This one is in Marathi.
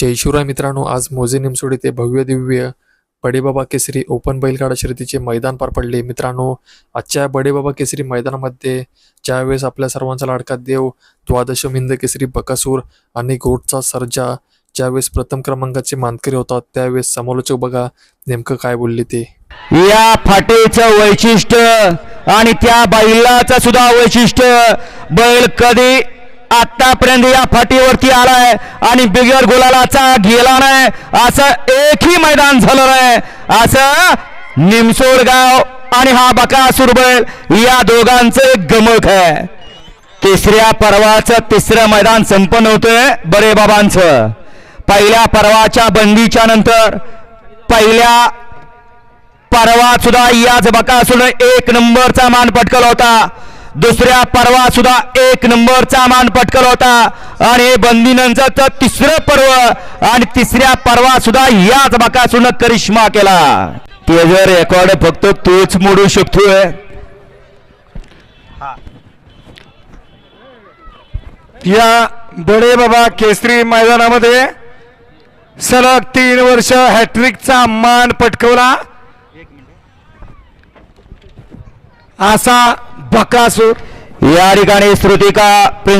जय शिवराय मित्रांनो आज मोजे निमसोड येथे भव्य दिव्य बडेबाबा केसरी ओपन बैलगाडा शर्यतीचे मैदान पार पडले. मित्रांनो आजच्या बडेबाबा केसरी मैदानामध्ये ज्यावेळेस आपल्या सर्वांचा लाडका देव द्वादश हिंद केसरी बकासूर आणि गोटचा सर्जा ज्यावेळेस प्रथम क्रमांकाचे मानकरी होतात त्यावेळेस समालोचक बघा नेमकं काय बोलले ते. या फाटेचं वैशिष्ट्य आणि त्या बैलाचं सुद्धा वैशिष्ट्य बैल कधी आतापर्यंत या फाटीवरती आलाय आणि बिगर गुलालाचा गेला नाही. असं एकही मैदान झालं नाही. असं निमसोड गाव आणि हा बका बैल या दोघांचं एक गमक आहे. तिसऱ्या पर्वाचं तिसरं मैदान संपन्न होतंय बरे बाबांचं. पहिल्या पर्वाच्या बंदीच्या नंतर पहिल्या परवा सुद्धा याच बकासून एक नंबरचा मान पटकल होता. दुसऱ्या परवा सुद्धा एक नंबरचा मान पटकल होता. आणि हे बंदीनंतरचं तिसरं पर्व. आणि तिसऱ्या परवा सुद्धा याच बकासून करिश्मा केला. ते जर रेकॉर्ड फक्त तोच मोडू शकतोय. या बडे बाबा केसरी मैदानामध्ये सलग तीन वर्ष हॅट्रिकचा मान पटकवला. असा बकासूर या ठिकाणी श्रुतिका प्रिन्स